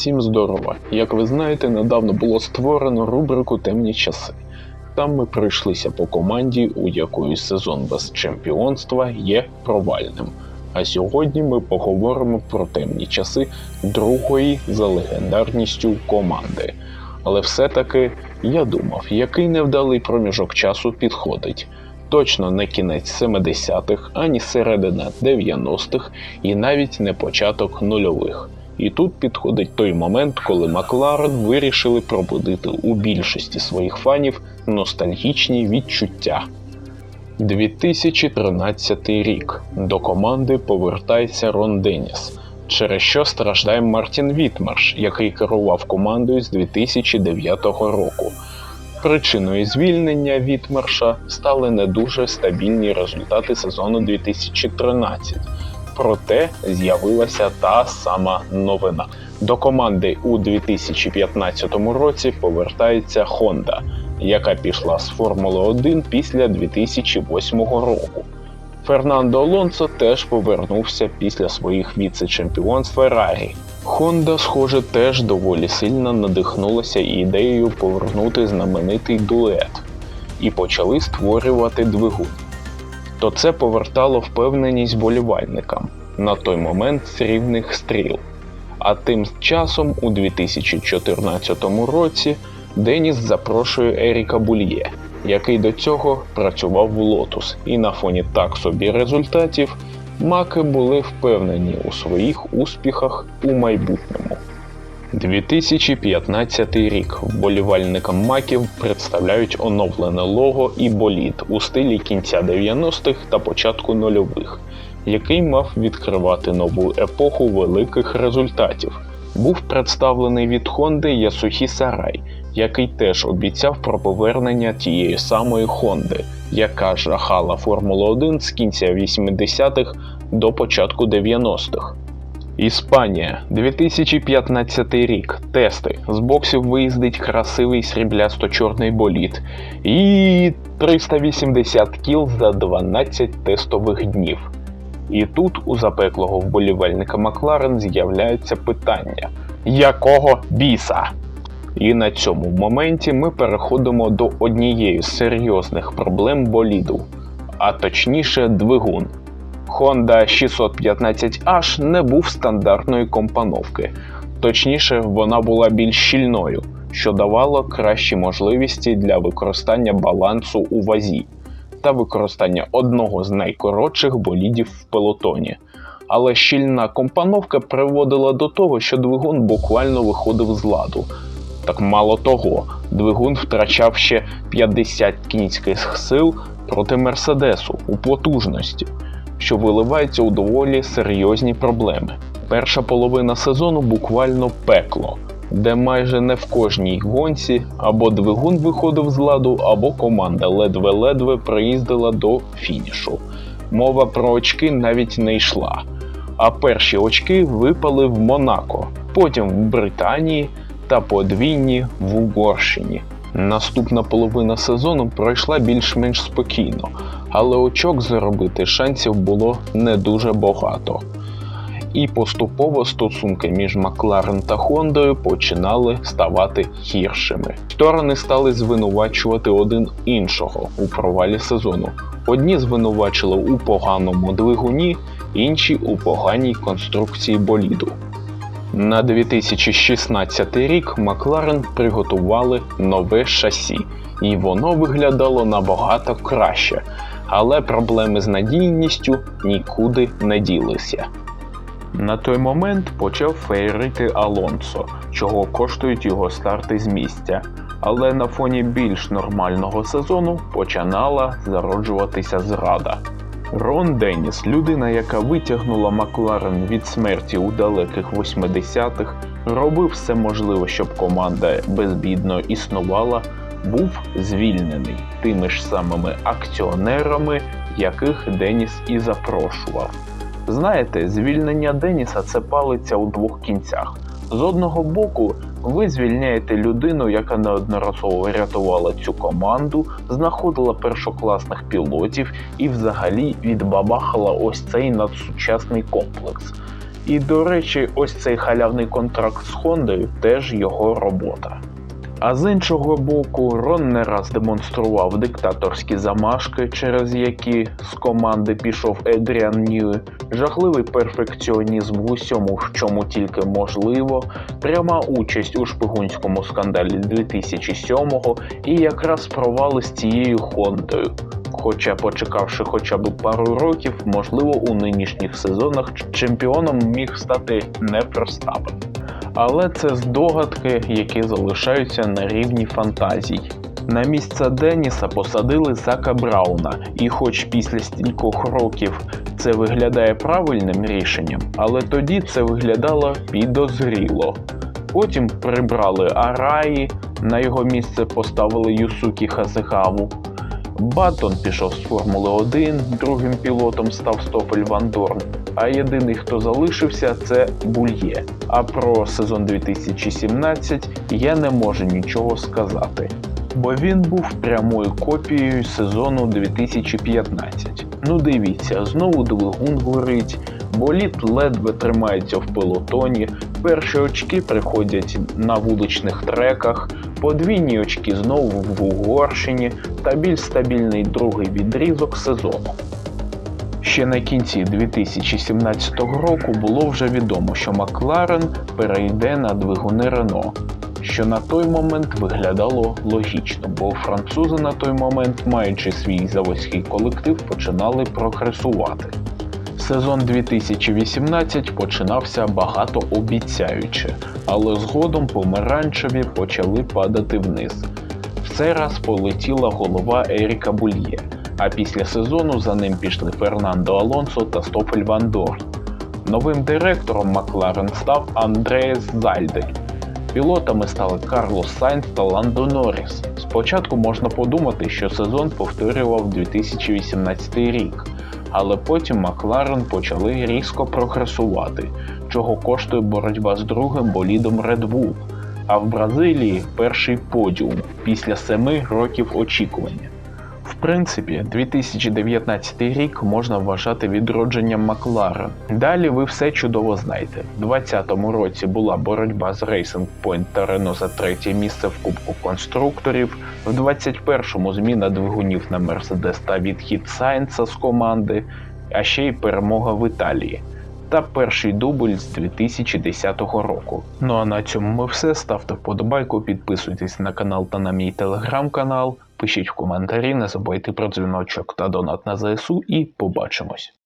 Всім здорова! Як ви знаєте, недавно було створено рубрику Темні часи. Там ми пройшлися по команді, у якої сезон без чемпіонства є провальним. А сьогодні ми поговоримо про темні часи другої за легендарністю команди. Але все-таки я думав, який невдалий проміжок часу підходить. Точно не кінець 70-х, ані середина 90-х, і навіть не початок нульових. І тут підходить той момент, коли Макларен вирішили пробудити у більшості своїх фанів ностальгічні відчуття. 2013 рік до команди повертається Рон Деніс, через що страждає Мартін Вітмарш, який керував командою з 2009 року. Причиною звільнення Вітмарша стали не дуже стабільні результати сезону 2013. Проте з'явилася та сама новина. До команди у 2015 році повертається Honda, яка пішла з Формули 1 після 2008 року. Фернандо Алонсо теж повернувся після своїх віце-чемпіон з Феррарі. Honda, схоже, теж доволі сильно надихнулася ідеєю повернути знаменитий дует і почали створювати двигун то це повертало впевненість болівальникам на той момент з рівних стріл. А тим часом, у 2014 році, Деніс запрошує Еріка Бульє, який до цього працював в Лотус, і на фоні так собі результатів маки були впевнені у своїх успіхах у майбутньому. 2015 рік вболівальникам маків представляють оновлене лого і болід у стилі кінця 90-х та початку нульових, який мав відкривати нову епоху великих результатів. Був представлений від Хонди Ясухі Сарай, який теж обіцяв про повернення тієї самої Хонди, яка жахала Формулу 1 з кінця 80-х до початку 90-х. Іспанія, 2015 рік. Тести. З боксів виїздить красивий сріблясто-чорний болід. І 380 кіл за 12 тестових днів. І тут у запеклого вболівальника Макларен з'являються питання: якого біса? І на цьому моменті ми переходимо до однієї з серйозних проблем боліду, а точніше двигун. Honda 615H не був стандартної компоновки, точніше, вона була більш щільною, що давало кращі можливості для використання балансу у вазі та використання одного з найкоротших болідів в пелотоні. Але щільна компоновка приводила до того, що двигун буквально виходив з ладу. Так мало того, двигун втрачав ще 50 кінських сил проти Мерседесу у потужності що виливається у доволі серйозні проблеми. Перша половина сезону буквально пекло, де майже не в кожній гонці або двигун виходив з ладу, або команда ледве-ледве приїздила до фінішу. Мова про очки навіть не йшла. А перші очки випали в Монако, потім в Британії та подвійні в Угорщині. Наступна половина сезону пройшла більш-менш спокійно, але очок заробити шансів було не дуже багато. І поступово стосунки між Макларен та Хондою починали ставати гіршими. Сторони стали звинувачувати один іншого у провалі сезону. Одні звинувачили у поганому двигуні, інші у поганій конструкції боліду. На 2016 рік Макларен приготували нове шасі, і воно виглядало набагато краще, але проблеми з надійністю нікуди не ділися. На той момент почав фейрити Алонсо, чого коштують його старти з місця. Але на фоні більш нормального сезону починала зароджуватися зрада. Рон Деніс, людина, яка витягнула Макларен від смерті у далеких 80-х, робив все можливе, щоб команда безбідно існувала, був звільнений тими ж самими акціонерами, яких Деніс і запрошував. Знаєте, звільнення Деніса це палиця у двох кінцях. З одного боку, ви звільняєте людину, яка неодноразово рятувала цю команду, знаходила першокласних пілотів і взагалі відбабахала ось цей надсучасний комплекс. І до речі, ось цей халявний контракт з Хондою теж його робота. А з іншого боку, Рон не раз демонстрував диктаторські замашки, через які з команди пішов Едріан Ньюі, жахливий перфекціонізм в усьому, в чому тільки можливо, пряма участь у шпигунському скандалі 2007-го і якраз провали з цією Хондою. Хоча, почекавши хоча б пару років, можливо, у нинішніх сезонах чемпіоном міг стати не Ферстапен. Але це здогадки, які залишаються на рівні фантазій. На місце Деніса посадили Зака Брауна, і хоч після стількох років це виглядає правильним рішенням, але тоді це виглядало підозріло. Потім прибрали Араї, на його місце поставили Юсукі Хазегаву. Баттон пішов з Формули 1, другим пілотом став Стофель Ван Дорн, а єдиний, хто залишився, це Бульє. А про сезон 2017 я не можу нічого сказати, бо він був прямою копією сезону 2015. Ну дивіться, знову двигун горить, боліт ледве тримається в пелотоні, перші очки приходять на вуличних треках, подвійні очки знову в Угорщині та більш стабільний другий відрізок сезону. Ще на кінці 2017 року було вже відомо, що Макларен перейде на двигуни Рено, що на той момент виглядало логічно, бо французи на той момент, маючи свій заводський колектив, починали прогресувати. Сезон 2018 починався багатообіцяюче, але згодом помаранчеві почали падати вниз. В цей раз полетіла голова Еріка Бульє, а після сезону за ним пішли Фернандо Алонсо та Стофель Ван Дорн. Новим директором Макларен став Андреас Зальдель. Пілотами стали Карлос Сайнц та Ландо Норріс. Спочатку можна подумати, що сезон повторював 2018 рік, але потім Макларен почали різко прогресувати, чого коштує боротьба з другим болідом Red Bull, а в Бразилії перший подіум після семи років очікування. В принципі, 2019 рік можна вважати відродженням Макларен. Далі ви все чудово знаєте. У 2020 році була боротьба з Racing Point та Renault за третє місце в Кубку конструкторів. В 21-му зміна двигунів на Mercedes та відхід Сайнца з команди, а ще й перемога в Італії. Та перший дубль з 2010 року. Ну а на цьому ми все. Ставте вподобайку, підписуйтесь на канал та на мій телеграм-канал. Пишіть в коментарі, не забувайте про дзвіночок та донат на ЗСУ і побачимось.